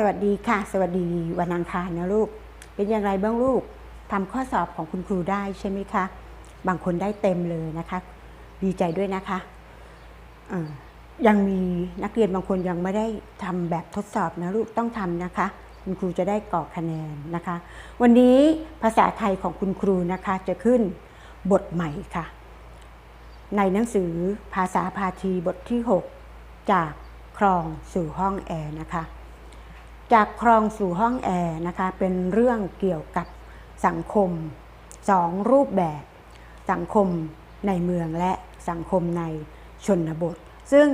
สวัสดีค่ะ สวัสดีวันอังคารนะลูก เป็นอย่างไรบ้างลูกทำข้อสอบของคุณครูได้ใช่ไหมคะ บางคนได้เต็มเลยนะคะ ดีใจด้วยนะคะยังมีนักเรียนบางคนยังไม่ได้ทำแบบทดสอบนะลูกต้องทำนะคะ คุณครูจะได้กรอกคะแนนนะคะ วันนี้ภาษาไทยของคุณครูนะคะจะขึ้นบทใหม่ค่ะ ในหนังสือภาษาพาทีบทที่ 6 จากคลองสู่ห้องแอร์นะคะ จากคลองสู่ห้องแอร์นะคะเป็นเรื่องเกี่ยวกับสังคมสองรูปแบบ สังคมในเมืองและสังคมในชนบท ซึ่ง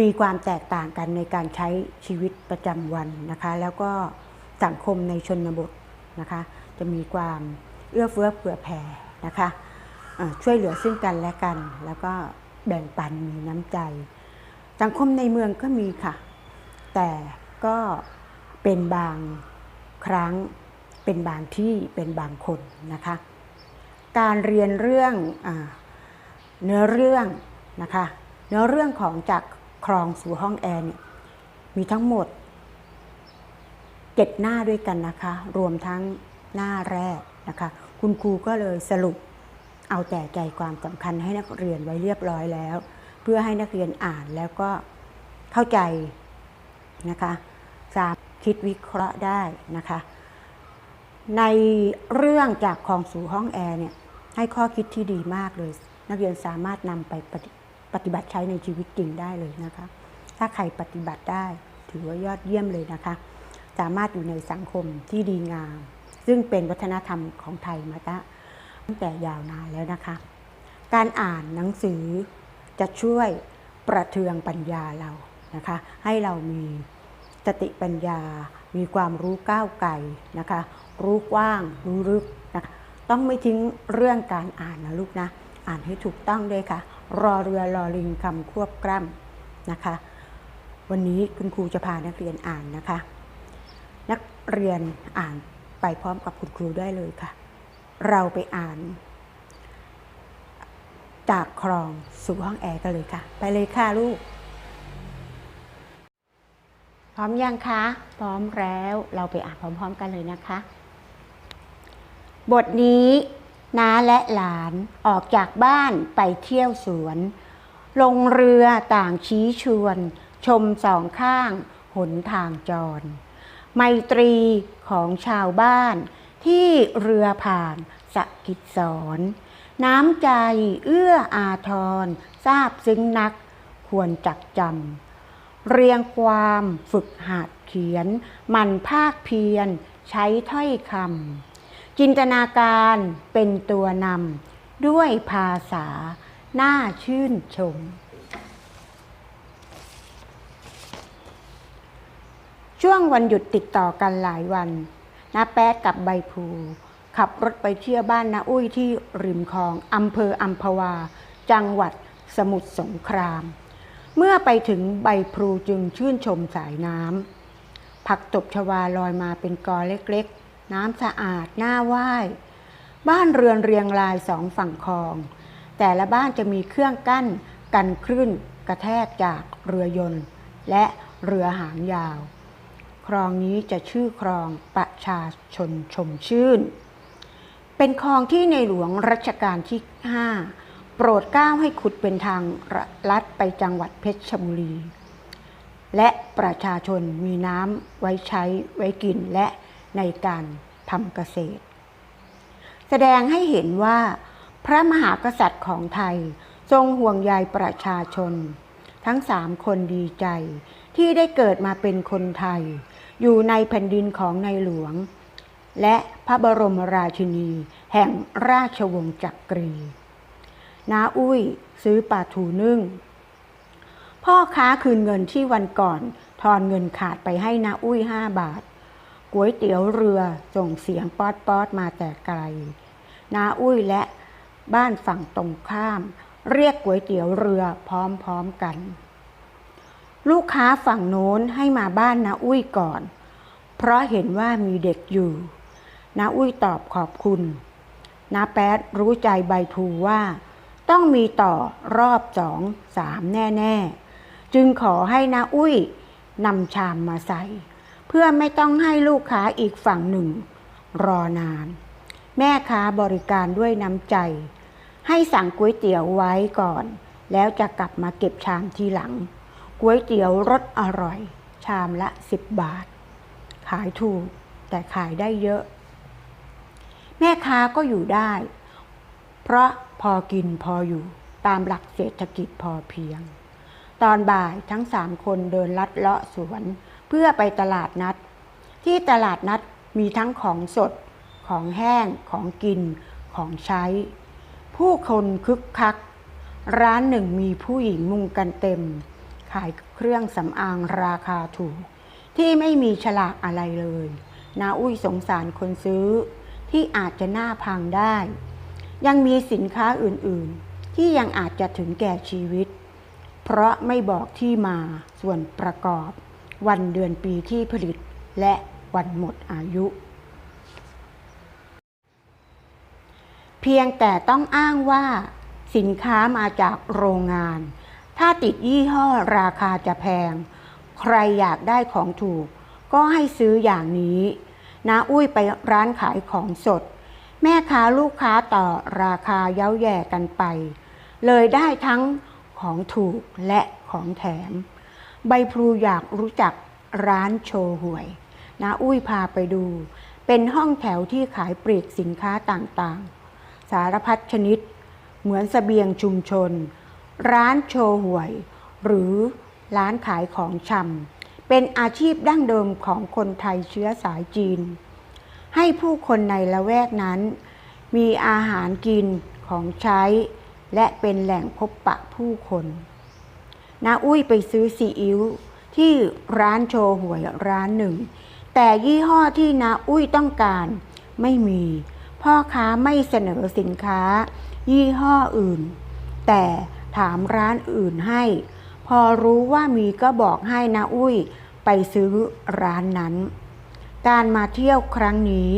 มีความแตกต่างกันในการใช้ชีวิตประจำวันนะคะ แล้วก็สังคมในชนบทนะคะ จะมีความเอื้อเฟื้อเผื่อแผ่นะคะช่วยเหลือซึ่งกันและกัน แล้วก็แบ่งปันมีน้ำใจ สังคมในเมืองก็มีค่ะ แต่ ก็เป็นบางครั้งเป็นบางที่เป็นบางคนนะคะ การเรียนเรื่องอเนื้อเรื่องนะคะเนื้อเรื่องของจากคลองสู่ห้องแอร์เนี่ยมีทั้งหมดเจ็ดหน้าด้วยกันนะคะ รวมทั้งหน้าแรกนะคะ คุณครูก็เลยสรุปเอาแต่ใจความสำคัญให้นักเรียนไว้เรียบร้อยแล้ว เพื่อให้นักเรียนอ่านแล้วก็เข้าใจนะคะ สามารถคิดวิเคราะห์ได้นะคะ ในเรื่องจากคลองสู่ห้องแอร์เนี่ยให้ข้อคิดที่ดีมากเลย นักเรียนสามารถนำไปปฏิปฏิบัติใช้ในชีวิตจริงได้เลยนะคะ ถ้าใครปฏิบัติได้ถือว่ายอดเยี่ยมเลยนะคะ สามารถอยู่ในสังคมที่ดีงาม ซึ่งเป็นวัฒนธรรมของไทยมาตั้งแต่ยาวนานแล้วนะคะ การอ่านหนังสือจะช่วยประเทืองปัญญาเรานะคะ ให้เรามี สติปัญญา มีความรู้ก้าวไกลนะคะ รู้กว้าง รู้ลึกนะคะต้องไม่ทิ้งเรื่องการอ่านนะลูกนะ อ่านให้ถูกต้องด้วยค่ะ รอเรือรอลิงคำควบกล้ำนะคะ วันนี้คุณครูจะพานักเรียนอ่านนะคะ นักเรียนอ่านไปพร้อมกับคุณครูได้เลยค่ะ เราไปอ่าน จากคลองสู่ห้องแอร์กันเลยค่ะ ไปเลยค่ะลูก ร้อมยังคะ พร้อมแล้วเราไปอ่านพร้อม ๆ กันเลยนะคะ บทนี้น้าและหลานออกจากบ้านไปเที่ยวสวน ลงเรือต่างชี้ชวน ชมสองข้างหนทางจร ไมตรีของชาวบ้าน ที่เรือผ่านสะกิดสอน น้ำใจเอื้ออาทรทราบซึ้งนักควรจักจำ เรียงความฝึกหัดเขียน มันภาคเพียรใช้ถ้อยคำจินตนาการเป็นตัวนำด้วยภาษา น่าชื่นชม ช่วงวันหยุดติดต่อกันหลายวันน้าแป๊ดกับใบพลูขับรถไปเที่ยวบ้านน้าอุ้ยที่ริมคลองอำเภออัมพวา จังหวัดสมุทรสงคราม เมื่อไปถึงใบพลูจึงชื่นชมสายน้ำผักตบชวาลอยมาเป็นกอเล็กๆ น้ำสะอาดน่าว่ายบ้านเรือนเรียงรายสองฝั่งคลอง แต่ละบ้านจะมีเครื่องกั้นกันคลื่นกระแทกจากเรือยนต์และเรือหางยาว คลองนี้จะชื่อคลองประชาชนชมชื่น เป็นคลองที่ในหลวงรัชกาลที่ 5 โปรดเกล้าให้ขุดเป็นทางลัดไปจังหวัดเพชรบุรี และประชาชนมีน้ำไว้ใช้ไว้กินและในการทำเกษตร แสดงให้เห็นว่า พระมหากษัตริย์ของไทยทรงห่วงใยประชาชน ทั้งสามคนดีใจที่ได้เกิดมาเป็นคนไทย อยู่ในแผ่นดินของในหลวง และพระบรมราชินี แห่งราชวงศ์จักรี น้าอุ้ย ซื้อปลาทูนึ่ง พ่อค้าคืนเงินที่วันก่อน ทอนเงินขาดไปให้น้าอุ้ยห้าบาทก๋วยเตี๋ยวเรือส่งเสียงป๊อดป๊อดมาแต่ไกลน้าอุ้ยและบ้านฝั่งตรงข้าม เรียกก๋วยเตี๋ยวเรือพร้อมๆกัน ลูกค้าฝั่งโน้นให้มาบ้านน้าอุ้ยก่อน เพราะเห็นว่ามีเด็กอยู่น้าอุ้ยตอบขอบคุณน้าแป๊ดรู้ใจใบพลูว่า ต้องมีต่อรอบสองสามแน่ๆ จึงขอให้น้าอุ้ยนำชามมาใส่ เพื่อไม่ต้องให้ลูกค้าอีกฝั่งหนึ่ง รอนาน แม่ค้าบริการด้วยน้ำใจ ให้สั่งก๋วยเตี๋ยวไว้ก่อน แล้วจะกลับมาเก็บชามทีหลังก๋วยเตี๋ยวรสอร่อย ชามละ 10 บาท ขายถูกแต่ขายได้เยอะ แม่ค้าก็อยู่ได้ ราะพอกินพออยู่ตามหลักเศรษฐกิจพอเพียง ตอนบ่ายทั้งสามคนเดินลัดเลาะสวน เพื่อไปตลาดนัด ที่ตลาดนัดมีทั้งของสด ของแห้ง ของกิน ของใช้ ผู้คนคึกคัก ร้านหนึ่งมีผู้หญิงมุงกันเต็ม ขายเครื่องสำอางราคาถูก ที่ไม่มีฉลากอะไรเลย นาอุ้ยสงสารคนซื้อ ที่อาจจะหน้าพังได้ ยังมีสินค้าอื่นๆ ที่ยังอาจจะถึงแก่ชีวิต เพราะไม่บอกที่มาส่วนประกอบ วันเดือนปีที่ผลิต และวันหมดอายุ เพียงแต่ต้องอ้างว่า สินค้ามาจากโรงงาน ถ้าติดยี่ห้อราคาจะแพง ใครอยากได้ของถูก ก็ให้ซื้ออย่างนี้น้าอุ้ยไปร้านขายของสด แม่ค้าลูกค้าต่อราคาเย้าแย่กันไป เลยได้ทั้งของถูกและของแถม ใบพลูอยากรู้จักร้านโชว์หวยน้าอุ้ยพาไปดู เป็นห้องแถวที่ขายปลีกสินค้าต่างๆ สารพัดชนิด เหมือนเสบียงชุมชน ร้านโชว์หวย หรือร้านขายของชำเป็นอาชีพดั้งเดิมของคนไทยเชื้อสายจีน ให้ผู้คนในละแวกนั้น มีอาหารกินของใช้ และเป็นแหล่งพบปะผู้คนนาอุ้ยไปซื้อซีอิ๊วที่ร้านโชว์หวยร้านหนึ่ง แต่ยี่ห้อที่นาอุ้ยต้องการไม่มี พ่อค้าไม่เสนอสินค้า ยี่ห้ออื่น แต่ถามร้านอื่นให้ พอรู้ว่ามีก็บอกให้นาอุ้ยไปซื้อร้านนั้น การมาเที่ยวครั้งนี้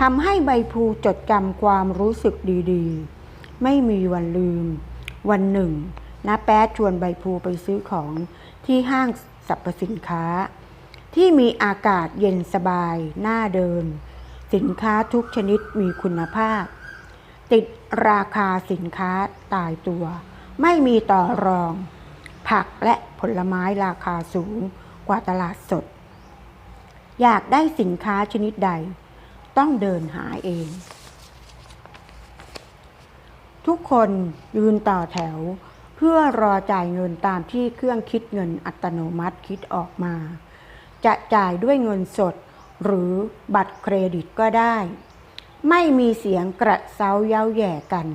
ทำให้ใบพลูจดจำความรู้สึกดีๆ ไม่มีวันลืม วันหนึ่งน้าแป๊ดชวนใบพลูไปซื้อของที่ห้างสรรพสินค้า ที่มีอากาศเย็นสบายน่าเดิน สินค้าทุกชนิดมีคุณภาพ ติดราคาสินค้าตายตัว ไม่มีต่อรอง ผักและผลไม้ราคาสูงกว่าตลาดสด อยากได้สินค้าชนิดใด ต้องเดินหาเอง ทุกคนยืนต่อแถว เพื่อรอจ่ายเงินตามที่เครื่องคิดเงินอัตโนมัติคิดออกมา จะจ่ายด้วยเงินสดหรือบัตรเครดิตก็ได้ ไม่มีเสียงกระเซาเย้าแย่กัน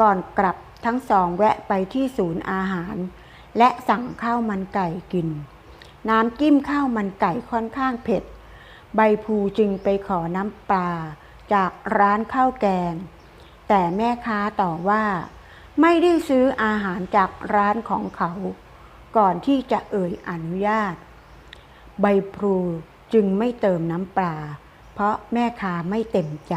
ก่อนกลับทั้งสองแวะไปที่ศูนย์อาหาร และสั่งข้าวมันไก่กิน น้ำจิ้มข้าวมันไก่ค่อนข้างเผ็ด ใบพลูจึงไปขอน้ำปลาจากร้านข้าวแกง แต่แม่ค้าต่อว่า ไม่ได้ซื้ออาหารจากร้านของเขา ก่อนที่จะเอ่ยอนุญาต ใบพลูจึงไม่เติมน้ำปลา เพราะแม่ค้าไม่เต็มใจ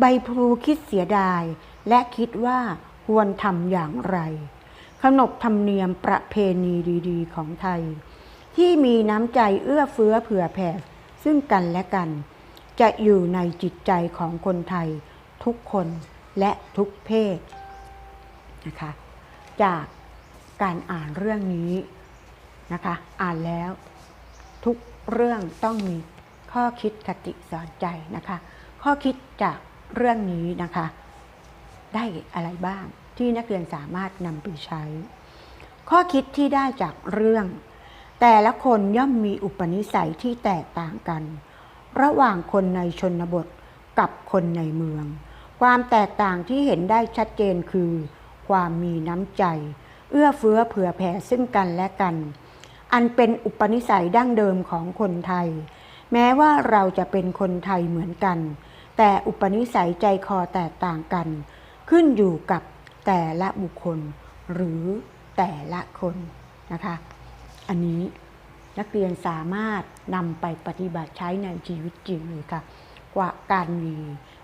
ใบพลูคิดเสียดายและคิดว่าควรทำอย่างไร ขนบธรรมเนียมประเพณีดี ๆ ของไทย ที่มีน้ำใจเอื้อเฟื้อเผื่อแผ่ซึ่งกันและกัน จะอยู่ในจิตใจของคนไทยทุกคนและทุกเพศนะคะจากการอ่านเรื่องนี้นะคะอ่านแล้วทุกเรื่องต้องมีข้อคิดคติสอนใจนะคะ ข้อคิดจากเรื่องนี้นะคะ ได้อะไรบ้างที่นักเรียนสามารถนำไปใช้ ข้อคิดที่ได้จากเรื่อง แต่ละคนย่อมมีอุปนิสัยที่แตกต่างกัน ระหว่างคนในชนบทกับคนในเมือง ความแตกต่างที่เห็นได้ชัดเจนคือ ความมีน้ำใจ เอื้อเฟื้อเผื่อแผ่ซึ่งกันและกัน อันเป็นอุปนิสัยดั้งเดิมของคนไทย แม้ว่าเราจะเป็นคนไทยเหมือนกัน แต่อุปนิสัยใจคอแตกต่างกัน ขึ้นอยู่กับแต่ละบุคคล หรือแต่ละคนนะคะ อันนี้นักเรียนสามารถนำไปปฏิบัติใช้ในชีวิตจริงเลยค่ะกว่าการมี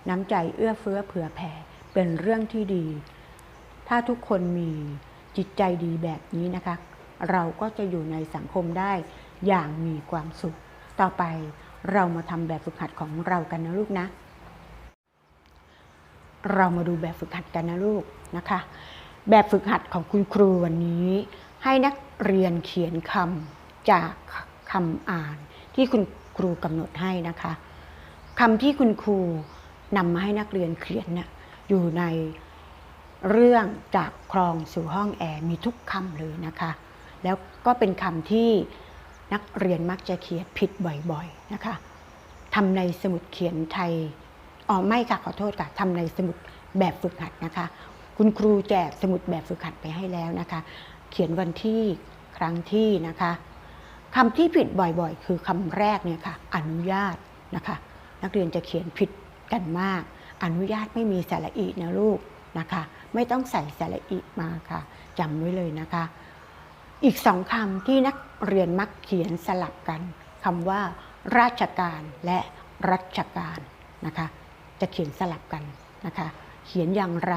น้ำใจเอื้อเฟื้อเผื่อแผ่เป็นเรื่องที่ดี ถ้าทุกคนมีจิตใจดีแบบนี้นะคะ เราก็จะอยู่ในสังคมได้อย่างมีความสุข ต่อไปเรามาทำแบบฝึกหัดของเรากันนะลูกนะ เรามาดูแบบฝึกหัดกันนะลูกนะคะ แบบฝึกหัดของคุณครูวันนี้ ให้นัก เรียนเขียนคำจากคำอ่านที่คุณครูกำหนดให้นะคะคำที่คุณครูนำมาให้นักเรียนเขียนน่ะอยู่ในเรื่องจากคลองสู่ห้องแอร์มีทุกคำเลยนะคะ แล้วก็เป็นคำที่นักเรียนมักจะเขียนผิดบ่อยๆนะคะทำในสมุดเขียนไทยอ๋อไม่ค่ะขอโทษค่ะทำในสมุดแบบฝึกหัดนะคะ คุณครูแจกสมุดแบบฝึกหัดไปให้แล้วนะคะ เขียนวันที่ครั้งที่นะคะคำที่ผิดบ่อยๆ คือคำแรกเนี่ยค่ะอนุญาตนะคะนักเรียนจะเขียนผิดกันมาก อนุญาตไม่มีสระอีนะลูกนะคะไม่ต้องใส่สระอีมาค่ะจำไว้เลยนะคะ อีกสองคำที่นักเรียนมักเขียนสลับกันคำว่า ราชการและรัชการนะคะจะเขียนสลับกันนะคะเขียนอย่างไร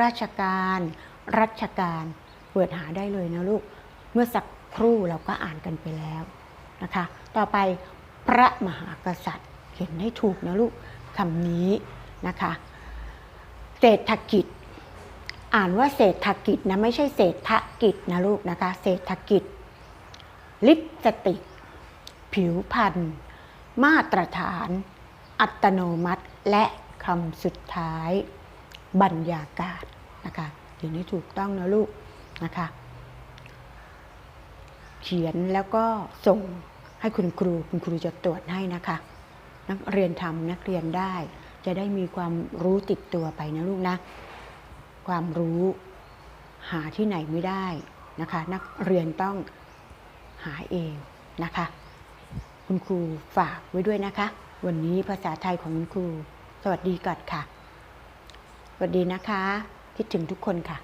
ราชการ รัชการ เปิดหาได้เลยนะลูก เมื่อสักครู่เราก็อ่านกันไปแล้วนะคะ ต่อไปพระมหากษัตริย์เขียนให้ถูกนะลูกคำนี้นะคะเศรษฐกิจ อ่านว่าเศรษฐกิจนะไม่ใช่เศรษฐกิจนะลูกนะคะ เศรษฐกิจ ลิปสติก ผิวพรรณมาตรฐาน อัตโนมัติ และคำสุดท้าย บรรยากาศนะคะเขียนให้ถูกต้องนะลูก นะคะ เขียนแล้วก็ส่งให้คุณครู คุณครูจะตรวจให้นะคะ นักเรียนทำนักเรียนได้ จะได้มีความรู้ติดตัวไปนะลูกนะ ความรู้หาที่ไหนไม่ได้นะคะ นักเรียนต้องหาเองนะคะ คุณครูฝากไว้ด้วยนะคะ วันนี้ภาษาไทยของคุณครู สวัสดีก่อนค่ะ สวัสดีนะคะ คิดถึงทุกคนค่ะ